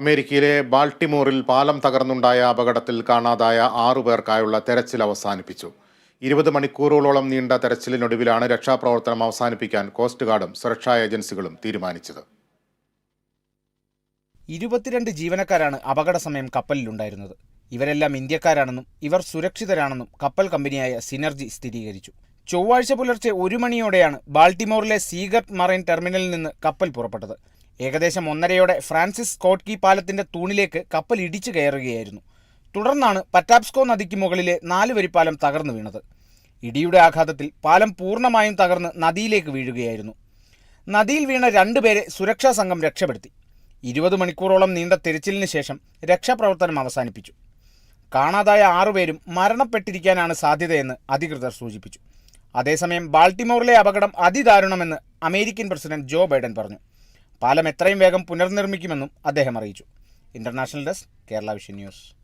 അമേരിക്കയിലെ ബാൾട്ടിമോറിൽ പാലം തകർന്നുണ്ടായ അപകടത്തിൽ കാണാതായ ആറു പേർക്കായുള്ള തെരച്ചിൽ അവസാനിപ്പിച്ചു. ഇരുപത് മണിക്കൂറുകളോളം നീണ്ട തെരച്ചിലിനൊടുവിലാണ് രക്ഷാപ്രവർത്തനം അവസാനിപ്പിക്കാൻ കോസ്റ്റ് ഗാർഡും സുരക്ഷാ ഏജൻസികളും തീരുമാനിച്ചത്. ഇരുപത്തിരണ്ട് ജീവനക്കാരാണ് അപകട സമയം കപ്പലിലുണ്ടായിരുന്നത്. ഇവരെല്ലാം ഇന്ത്യക്കാരാണെന്നും ഇവർ സുരക്ഷിതരാണെന്നും കപ്പൽ കമ്പനിയായ സിനർജി സ്ഥിരീകരിച്ചു. ചൊവ്വാഴ്ച പുലർച്ചെ ഒരു മണിയോടെയാണ് ബാൾട്ടിമോറിലെ സീഗർട്ട് മറൈൻ ടെർമിനലിൽ നിന്ന് കപ്പൽ പുറപ്പെട്ടത്. ഏകദേശം ഒന്നരയോടെ ഫ്രാൻസിസ് കോട്ട്കി പാലത്തിന്റെ തൂണിലേക്ക് കപ്പൽ ഇടിച്ചു കയറുകയായിരുന്നു. തുടർന്നാണ് പറ്റാപ്സ്കോ നദിക്ക് മുകളിലെ നാല് വരിപ്പാലം തകർന്നു വീണത്. ഇടിയുടെ ആഘാതത്തിൽ പാലം പൂർണമായും തകർന്ന് നദിയിലേക്ക് വീഴുകയായിരുന്നു. നദിയിൽ വീണ രണ്ടുപേരെ സുരക്ഷാ സംഘം രക്ഷപ്പെടുത്തി. ഇരുപത് മണിക്കൂറോളം നീണ്ട തിരച്ചിലിന് ശേഷം രക്ഷാപ്രവർത്തനം അവസാനിപ്പിച്ചു. കാണാതായ ആറുപേരും മരണപ്പെട്ടിരിക്കാനാണ് സാധ്യതയെന്ന് അധികൃതർ സൂചിപ്പിച്ചു. അതേസമയം ബാൾട്ടിമോറിലെ അപകടം അതിദാരുണമെന്ന് അമേരിക്കൻ പ്രസിഡന്റ് ജോ ബൈഡൻ പറഞ്ഞു. പാലം എത്രയും വേഗം പുനർനിർമ്മിക്കുമെന്നും അദ്ദേഹം അറിയിച്ചു. International desk Kerala vision news.